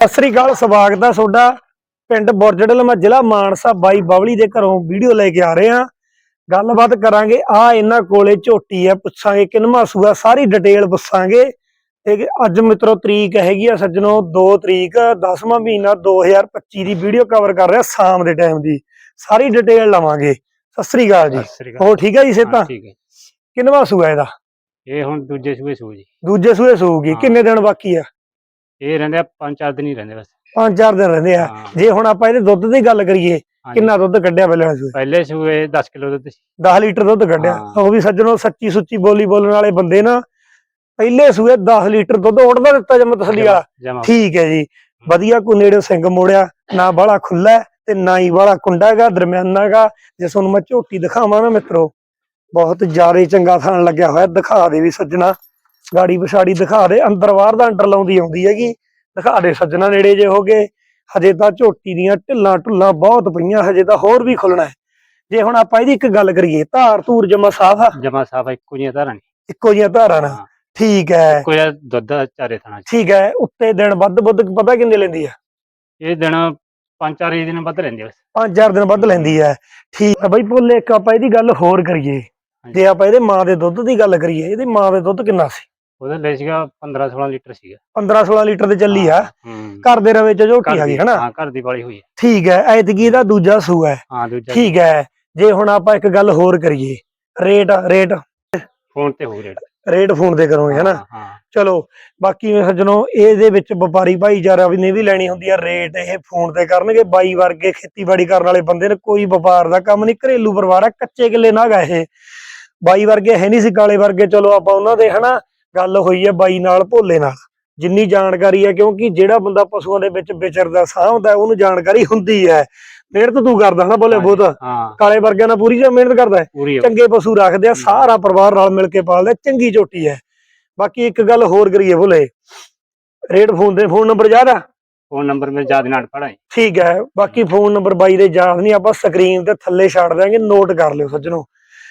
ਸਤਿ ਸ੍ਰੀ ਅਕਾਲ ਸਵਾਗਤ ਹੈ ਤੁਹਾਡਾ ਪਿੰਡ ਬੁਰਜੜਲਮਾ ਜ਼ਿਲ੍ਹਾ ਮਾਨਸਾ ਬਾਈ ਬਵਲੀ ਦੇ ਘਰੋਂ ਵੀਡੀਓ ਲੈ ਕੇ ਆ ਰਹੇ। ਆ ਗੱਲਬਾਤ ਕਰਾਂਗੇ ਆ ਇਹਨਾਂ ਕੋਲੇ ਝੋਟੀ ਆ ਪੁੱਛਾਂਗੇ ਕਿੰਨਵਾਂ ਸੂਆ ਸਾਰੀ ਡਿਟੇਲ ਪੁੱਛਾਂਗੇ ਤੇ ਅੱਜ ਮਿੱਤਰੋ ਤਰੀਕ ਹੈਗੀ ਆ ਸੱਜਣੋ 2 ਤਰੀਕ 10ਵਾਂ ਮਹੀਨਾ 2025 ਦੀ ਵੀਡੀਓ ਕਵਰ ਕਰ ਰਿਹਾ ਸ਼ਾਮ ਦੇ ਟਾਈਮ ਦੀ। ਸਾਰੀ ਡਿਟੇਲ ਲਵਾਂਗੇ। ਸਤਿ ਸ੍ਰੀ ਅਕਾਲ ਜੀ। ਹੋਰ ਠੀਕ ਹੈ ਜੀ ਹਾਂ, ਸੇਤਾ ਹੈ ਕਿੰਨਵਾਂ ਸੂਆ ਇਹਦਾ? ਇਹ ਹੁਣ ਦੂਜੇ ਸੂਏ ਸੂ ਜੀ। ਦੂਜੇ ਸੂਏ ਸੂਗੀ। ਹਾਂ। ਕਿੰਨੇ ਦਿਨ ਬਾਕੀ ਆ? ਇਹ ਰਹਿੰਦੇ ਆ ਪੰਜ ਚਾਰ ਦਿਨ ਹੀ ਰਹਿੰਦੇ ਬਸ। ਪੰਜ ਚਾਰ ਦਿਨ ਰਹਿੰਦੇ ਆ। ਹਾਂ, ਜੇ ਹੁਣ ਆਪਾਂ ਇਹਦੇ ਦੁੱਧ ਦੀ ਗੱਲ ਕਰੀਏ ਹਾਂਜੀ। ਕਿੰਨਾ ਦੁੱਧ ਕੱਢਿਆ ਪਹਿਲਾਂ ਸੂਏ ਪਹਿਲੇ ਸੂਏ 10 ਕਿਲੋ ਦੁੱਧ ਸੀ। 10 ਲੀਟਰ ਦੁੱਧ ਕੱਢਿਆ। ਹਾਂ। ਉਹ ਵੀ ਸੱਜਣੋ ਸੱਚੀ ਸੁੱਚੀ ਬੋਲੀ ਬੋਲਣ ਵਾਲੇ ਬੰਦੇ ਨਾ ਪਹਿਲੇ ਸੂਏ 10 ਲੀਟਰ ਦੁੱਧ ਉੜਦਾ ਦਿੱਤਾ ਜਮ ਤਸਲੀ ਵਾਲਾ। ਜਮਾ ਠੀਕ ਹੈ ਜੀ। ਵਧੀਆ ਕੋ ਨੇੜੇ ਸਿੰਘ ਮੋੜਿਆ ਨਾ ਬਾਹਲਾ ਖੁੱਲਾ ਹੈ ਤੇ ਨਾ ਹੀ ਬਾਹਲਾ ਕੁੰਡਾ ਹੈਗਾ ਦਰਮਿਆਨਾ ਹੈਗਾ। ਜੇ ਤੁਹਾਨੂੰ ਮੈਂ ਝੋਟੀ ਦਿਖਾਵਾਂ ਨਾ ਮਿੱਤਰੋ ਬਹੁਤ ਜ਼ਿਆਦਾ ਚੰਗਾ ਥਾਣ ਲੱਗਿਆ ਹੋਇਆ ਦਿਖਾ ਦੇ ਵੀ ਸੱਜਣਾ। ਗਾੜੀ ਪਛਾੜੀ ਦਿਖਾ ਦੇ ਅੰਦਰ ਬਾਹਰ ਦਾ ਅੰਡਰ ਲਾਉਂਦੀ ਆਉਂਦੀ ਹੈਗੀ। ਦਿਖਾ ਦੇ ਸੱਜਣਾ ਨੇੜੇ ਜੇ ਹੋਗੇ ਹਜੇ ਤਾਂ ਝੋਟੀ ਦੀਆਂ ਢਿੱਲਾਂ ਢੁੱਲਾਂ ਬਹੁਤ ਪਈਆਂ ਹਜੇ ਤਾਂ ਹੋਰ ਵੀ ਖੁੱਲਣਾ ਹੈ। ਜੇ ਹੁਣ ਆਪਾਂ ਇਹਦੀ ਇੱਕ ਗੱਲ ਕਰੀਏ ਧਾਰ ਧੂਰ ਜਮਾ ਸਾਫ਼ ਆ? ਜਮਾ ਸਾਫ਼ ਇੱਕੋ ਜਿਹੀਆਂ ਧਾਰਾਂ ਨੇ। ਇੱਕੋ ਜਿਹੀਆਂ ਧਾਰਾਂ ਨਾਲ ਹਾਂ, ਠੀਕ ਹੈ। ਜਿਹਾ ਦੁੱਧ ਆ ਚਾਰੇ ਥਾਣਾ ਠੀਕ ਹੈ ਉੱਤੇ ਦਿਨ ਵੱਧ ਵੱਧ ਪਤਾ ਕਿੰਨੇ ਲੈਂਦੀ ਆ? ਇਹ ਦਿਨ ਪੰਜ ਚਾਰ ਹੀ ਦਿਨ ਵੱਧ ਰਹਿੰਦੇ ਬਸ। ਪੰਜ ਚਾਰ ਦਿਨ ਵੱਧ ਲੈਂਦੀ ਹੈ ਠੀਕ ਹੈ ਬਈ ਭੁੱਲੇ ਇੱਕ ਆਪਾਂ ਇਹਦੀ ਗੱਲ ਹੋਰ ਕਰੀਏ। ਜੇ ਆਪਾਂ ਇਹਦੇ ਮਾਂ ਦੇ ਦੁੱਧ ਦੀ ਗੱਲ ਕਰੀਏ ਇਹਦੀ ਮਾਂ ਦੇ ਦੁੱਧ ਕਿੰਨਾ ਸੀ? ਉਹਦਾ ਲੈ ਸੀਗਾ 15 16 ਲੀਟਰ ਸੀਗਾ। 15 16 ਲੀਟਰ ਦੇ ਚੱਲੀ ਆ। ਹੂੰ ਘਰ ਦੇ ਰਵੇ ਚ ਝੋਟੀ ਘਰ ਆ ਗਈ ਦੀ- ਹਨਾ? ਹਾਂ ਘਰ ਦੀ ਵਾਲੀ ਹੋਈ ਹੈ ਠੀਕ ਹੈ ਐਤਕੀ ਇਹਦਾ ਦੂਜਾ ਸੂਆ ਹੈ। ਹਾਂ ਦੂਜਾ ਠੀਕ ਹੈ ਜੇ ਹੁਣ ਆਪਾਂ ਇੱਕ ਗੱਲ ਹੋਰ ਕਰੀਏ ਰੇਟ ਰੇਟ। ਫੋਨ ਤੇ ਹੋ ਰੇਟ। ਰੇਟ ਫੋਨ ਤੇ ਕਰੋਗੇ ਹਨਾ? ਹਾਂ ਚਲੋ ਬਾਕੀ ਮੈਂ ਸੱਜਣੋ ਇਹਦੇ ਵਿੱਚ ਵਪਾਰੀ ਭਾਈਚਾਰਾ ਵੀ ਨੇ ਵੀ ਲੈਣੀ ਹੁੰਦੀ ਆ ਰੇਟ ਇਹ ਫੋਨ ਤੇ ਕਰਨਗੇ ਬਾਈ ਵਰਗੇ ਖੇਤੀਬਾੜੀ ਕਰਨ ਵਾਲੇ ਬੰਦੇ ਨੇ ਕੋਈ ਵਪਾਰ ਦਾ ਕੰਮ ਨਹੀਂ ਘਰੇਲੂ ਪਰਿਵਾਰ ਆ ਕੱਚੇ ਕਿੱਲੇ ਨਾ ਗਾ ਇਹ। ਬਾਈ ਵਰਗੇ ਹੈ ਨਹੀਂ ਸੀ ਕਾਲੇ ਵਰਗੇ ਚਲੋ ਆਪਾਂ ਉਹਨਾਂ ਦੇ ਹਨਾ? ਗੱਲ ਹੋਈ ਹੈ ਬਾਈ ਨਾਲ ਭੋਲੇ ਨਾਲ। ਜਿੰਨੀ ਜਾਣਕਾਰੀ ਹੈ ਕਿਉਂਕਿ ਜਿਹੜਾ ਬੰਦਾ ਪਸ਼ੂਆਂ ਦੇ ਵਿੱਚ ਵਿਚਰਦਾ ਸਾਂਭਦਾ ਉਹਨੂੰ ਜਾਣਕਾਰੀ ਹੁੰਦੀ ਹੈ। ਮਿਹਨਤ ਤੂੰ ਕਰਦਾ ਹਨਾ ਭੋਲੇ ਬਹੁਤ। ਕਾਲੇ ਵਰਗਿਆਂ ਨਾਲ ਪੂਰੀ ਜਿਹਾ ਮਿਹਨਤ ਕਰਦਾ ਚੰਗੇ ਪਸ਼ੂ ਰੱਖਦੇ ਆ ਸਾਰਾ ਪਰਿਵਾਰ ਰਲ ਮਿਲ ਕੇ ਪਾਲਦਾ ਚੰਗੀ ਝੋਟੀ ਹੈ। ਬਾਕੀ ਇੱਕ ਗੱਲ ਹੋਰ ਕਰੀਏ ਭੋਲੇ। ਰੇਟ ਫੋਨ ਦੇ ਫੋਨ ਨੰਬਰ ਯਾਦ ਆ? ਫੋਨ ਨੰਬਰ ਮੇਰੇ ਯਾਦ ਨਾਲ ਪੜਾਈ ਠੀਕ ਹੈ। ਬਾਕੀ ਫੋਨ ਨੰਬਰ ਬਾਈ ਦੇ ਯਾਦ ਨਹੀਂ ਆਪਾਂ ਸਕਰੀਨ ਤੇ ਥੱਲੇ ਛੱਡ ਦਿਆਂਗੇ ਨੋਟ ਕਰ ਲਿਓ ਸੱਜਣੋ।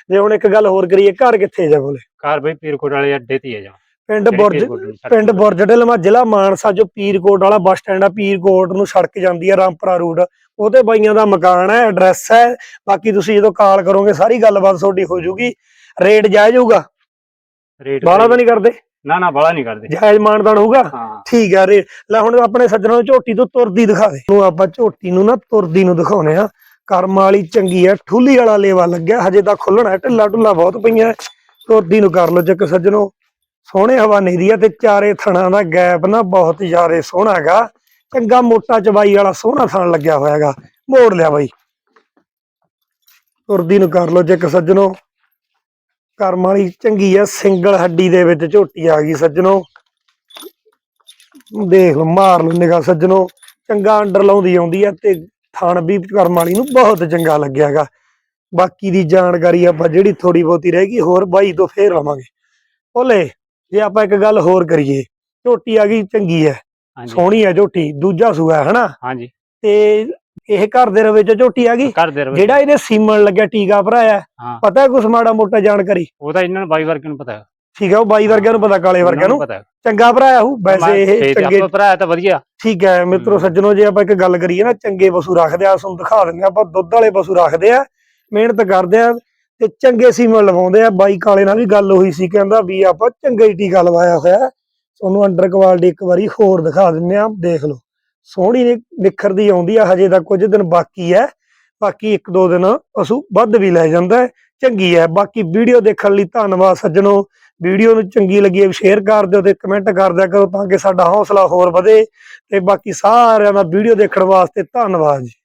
ਜੇ ਹੁਣ ਇੱਕ ਗੱਲ ਹੋਰ ਕਰੀਏ ਘਰ ਕਿੱਥੇ ਜਾ ਭੋਲੇ ਕਾਰ ਬਈ ਪੀਰਕੋਟ ਵਾਲੇ ਅੱਡੇ ਤੇ ਹੀ ਜਮਾ ਪਿੰਡ ਬੁਰਜ ਪਿੰਡ ਬੁਰਜਡਲਮਾ ਜ਼ਿਲ੍ਹਾ ਮਾਨਸਾ ਜੋ ਪੀਰਕੋਟ ਵਾਲਾ ਬੱਸ ਸਟੈਂਡ ਆ ਪੀਰਕੋਟ ਨੂੰ ਸੜਕ ਜਾਂਦੀ ਆ ਰਾਮਪੁਰਾ ਰੋਡ ਉਹਦੇ ਬਾਈਆਂ ਦਾ ਮਕਾਨ ਹੈ ਐਡਰੈਸ ਹੈ। ਬਾਕੀ ਤੁਸੀਂ ਜਦੋਂ ਕਾਲ ਕਰੋਗੇ ਸਾਰੀ ਗੱਲਬਾਤ ਤੁਹਾਡੀ ਹੋ ਜੂਗੀ। ਰੇਟ ਜਾਇਜ਼ ਹੋਊਗਾ? ਰੇਟ ਬਾਹਲਾ ਤਾਂ ਨਹੀਂ ਕਰਦੇ? ਨਾ ਨਾ ਬਾਲਾ ਨਹੀਂ ਕਰਦੇ। ਜਾਇਜ਼ ਮਾਨਦਾਨ ਹੋਊਗਾ? ਠੀਕ ਆ ਰੇ ਲੈ ਹੁਣ ਆਪਣੇ ਸੱਜਣਾਂ ਨੂੰ ਝੋਟੀ ਤੋਂ ਤੁਰਦੀ ਦਿਖਾ ਦੇ। ਨੂੰ ਆਪਾਂ ਝੋਟੀ ਨੂੰ ਨਾ ਤੁਰਦੀ ਨੂੰ ਦਿਖਾਉਨੇ ਆ। ਕਰਮ ਵਾਲੀ ਚੰਗੀ ਹੈ, ਠੁੱਲੀ ਵਾਲਾ ਲੇਵਾ ਲੱਗਿਆ, ਹਜੇ ਤਾਂ ਖੁੱਲਣਾ ਢਿੱਲਾ ਢੁੱਲਾ ਬਹੁਤ ਪਈਆਂ ਤੁਰਦੀ ਨੂੰ ਕਰ ਲੋ ਚੱਕ ਸੱਜਣੋ, ਸੋਹਣੇ ਹਵਾਨੇ ਦੀ ਆ ਤੇ ਚਾਰੇ ਥਣਾਂ ਦਾ ਗੈਪ ਨਾ ਬਹੁਤ ਜ਼ਿਆਦੇ ਸੋਹਣਾ ਚੰਗਾ ਮੋਟਾ ਚਬਾਈ ਵਾਲਾ ਸੋਹਣਾ ਥਣ ਲੱਗਿਆ ਹੋਇਆ ਹੈਗਾ, ਮੋੜ ਲਿਆ ਬਾਈ। ਤੁਰਦੀ ਨੂੰ ਕਰ ਲੋ ਚੱਕ ਸੱਜਣੋ। ਕਰਮ ਵਾਲੀ ਚੰਗੀ ਆ ਸਿੰਗਲ ਹੱਡੀ ਦੇ ਵਿੱਚ ਝੋਟੀ ਆ ਗਈ ਸੱਜਣੋ। ਦੇਖ ਲਓ, ਮਾਰ ਲਓ ਨਿਗਾਹ ਸੱਜਣੋ। ਚੰਗਾ ਅੰਡਰ ਲਾਉਂਦੀ ਆਉਂਦੀ ਆ ਤੇ ਥਣ ਵੀ ਕਰਮ ਵਾਲੀ ਨੂੰ ਬਹੁਤ ਚੰਗਾ ਲੱਗਿਆਗਾ। ਬਾਕੀ ਦੀ ਜਾਣਕਾਰੀ ਆਪਾਂ ਜਿਹੜੀ ਥੋੜੀ ਬਹੁਤੀ ਰਹਿ ਗਈ ਹੋਰ ਬਾਈ ਤੋਂ ਫੇਰ ਲਵਾਂਗੇ ਭੋਲੇ ਜੇ ਆਪਾਂ ਇੱਕ ਗੱਲ ਹੋਰ ਕਰੀਏ ਝੋਟੀ ਆ ਗਈ ਚੰਗੀ ਹੈ ਸੋਹਣੀ ਹੈ ਝੋਟੀ ਦੂਜਾ ਸੂਆ ਹੈ ਹਨਾ? ਹਾਂਜੀ। ਤੇ ਇਹ ਘਰ ਦੇ ਰਵੇ ਚ ਝੋਟੀ ਆ ਗਈ? ਜਿਹੜਾ ਇਹਦੇ ਸੀਮਨ ਲੱਗਿਆ ਟੀਕਾ ਭਰਾਇਆ ਪਤਾ ਕੁਛ ਮਾੜਾ ਮੋਟਾ ਜਾਣਕਾਰੀ? ਉਹ ਤਾਂ ਇਹਨਾਂ ਨੂੰ ਬਾਈ ਵਰਗੇ ਨੂੰ ਪਤਾ। ਹੈ ਠੀਕ ਹੈ ਉਹ ਬਾਈ ਵਰਗਿਆਂ ਨੂੰ ਪਤਾ ਕਾਲੇ ਵਰਗਿਆਂ ਨੂੰ। ਪਤਾ। ਚੰਗਾ ਭਰਾਇਆ ਹੋਊ ਵੈਸੇ ਇਹ ਚੰਗੇ ਭਰਾ ਤਾਂ ਵਧੀਆ। ਠੀਕ ਹੈ ਮਿੱਤਰੋ। ਸੱਜਣੋ ਜੇ ਆਪਾਂ ਇੱਕ ਗੱਲ ਕਰੀਏ ਨਾ ਚੰਗੇ ਪਸ਼ੂ ਰੱਖਦੇ ਆ ਤੁਹਾਨੂੰ ਦਿਖਾ ਦਿੰਦੇ ਆ ਆਪਾਂ ਦੁੱਧ ਵਾਲੇ ਪਸ਼ੂ ਰੱਖਦੇ ਆ ਮਿਹਨਤ ਕਰਦੇ ਆ ਤੇ ਚੰਗੇ ਸੀਮਨ ਲਵਾਉਂਦੇ ਆ। ਬਾਈ ਕਾਲੇ ਨਾਲ ਵੀ ਗੱਲ ਹੋਈ ਸੀ ਕਹਿੰਦਾ ਵੀ ਆਪਾਂ ਚੰਗਾ ਹੀ ਟੀਕਾ ਲਵਾਇਆ ਹੋਇਆ। ਤੁਹਾਨੂੰ ਅੰਡਰ ਕੁਆਲਿਟੀ ਇੱਕ ਵਾਰੀ ਹੋਰ ਦਿਖਾ ਦਿੰਦੇ ਆ ਦੇਖ ਲਓ। ਸੋਹਣੀ ਨਿ- ਨਿਖਰਦੀ ਆਉਂਦੀ ਆ ਹਜੇ ਤਾਂ ਕੁਝ ਦਿਨ ਬਾਕੀ ਹੈ। ਬਾਕੀ ਇੱਕ ਦੋ ਦਿਨ ਪਸ਼ੂ ਵੱਧ ਵੀ ਲੈ ਜਾਂਦਾ ਚੰਗੀ ਹੈ। ਬਾਕੀ ਵੀਡੀਓ ਦੇਖਣ ਲਈ ਧੰਨਵਾਦ ਸੱਜਣੋ। ਵੀਡੀਓ ਨੂੰ ਚੰਗੀ ਲੱਗੀ ਹੈ ਸ਼ੇਅਰ ਕਰ ਦਿਓ ਤੇ ਕਮੈਂਟ ਕਰ ਦਿਆ ਕਰੋ ਤਾਂ ਕਿ ਸਾਡਾ ਹੌਸਲਾ ਹੋਰ ਵਧੇ ਤੇ ਬਾਕੀ ਸਾਰਿਆਂ ਦਾ ਵੀਡੀਓ ਦੇਖਣ ਵਾਸਤੇ ਧੰਨਵਾਦ ਜੀ।